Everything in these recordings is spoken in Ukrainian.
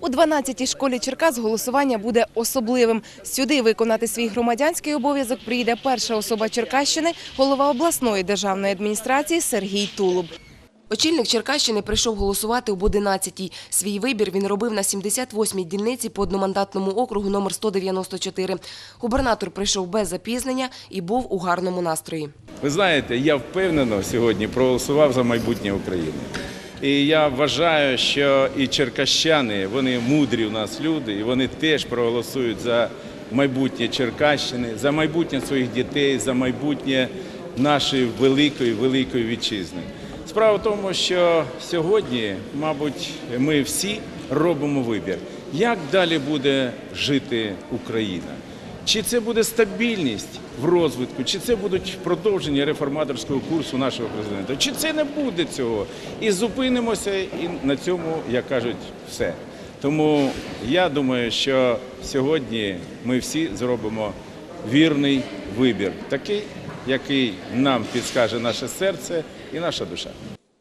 У 12-й школі Черкас голосування буде особливим. Сюди виконати свій громадянський обов'язок приїде перша особа Черкащини, голова обласної державної адміністрації Сергій Тулуб. Очільник Черкащини прийшов голосувати об 11-й. Свій вибір він робив на 78-й дільниці по одномандатному округу номер 194. Губернатор прийшов без запізнення і був у гарному настрої. Ви знаєте, я впевнено сьогодні проголосував за майбутнє України. І я вважаю, що і черкащани, вони мудрі у нас люди, і вони теж проголосують за майбутнє Черкащини, за майбутнє своїх дітей, за майбутнє нашої великої, великої вітчизни. Справа в тому, що сьогодні, мабуть, ми всі робимо вибір, як далі буде жити Україна. Чи це буде стабільність в розвитку, чи це будуть продовження реформаторського курсу нашого президента, чи це не буде цього. І зупинимося, і на цьому, як кажуть, все. Тому я думаю, що сьогодні ми всі зробимо вірний вибір, такий, який нам підскаже наше серце і наша душа.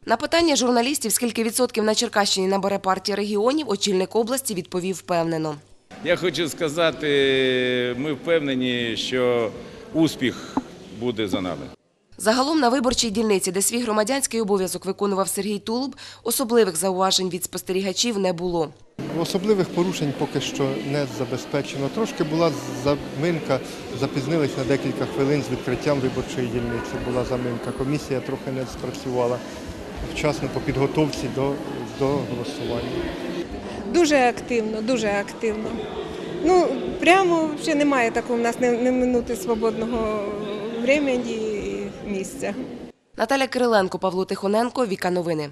На питання журналістів, скільки відсотків на Черкащині набере партія регіонів, очільник області відповів впевнено. Я хочу сказати, ми впевнені, що успіх буде за нами. Загалом на виборчій дільниці, де свій громадянський обов'язок виконував Сергій Тулуб, особливих зауважень від спостерігачів не було. Особливих порушень поки що не забезпечено. Трошки була заминка, запізнились на декілька хвилин з відкриттям виборчої дільниці. Була заминка. Комісія трохи не спрацювала вчасно по підготовці до, до голосування. Дуже активно, дуже активно. Ну, прямо ще немає такого, в нас не, не минути свободного времени і місця. Наталя Кириленко, Павло Тихоненко, Віка Новини.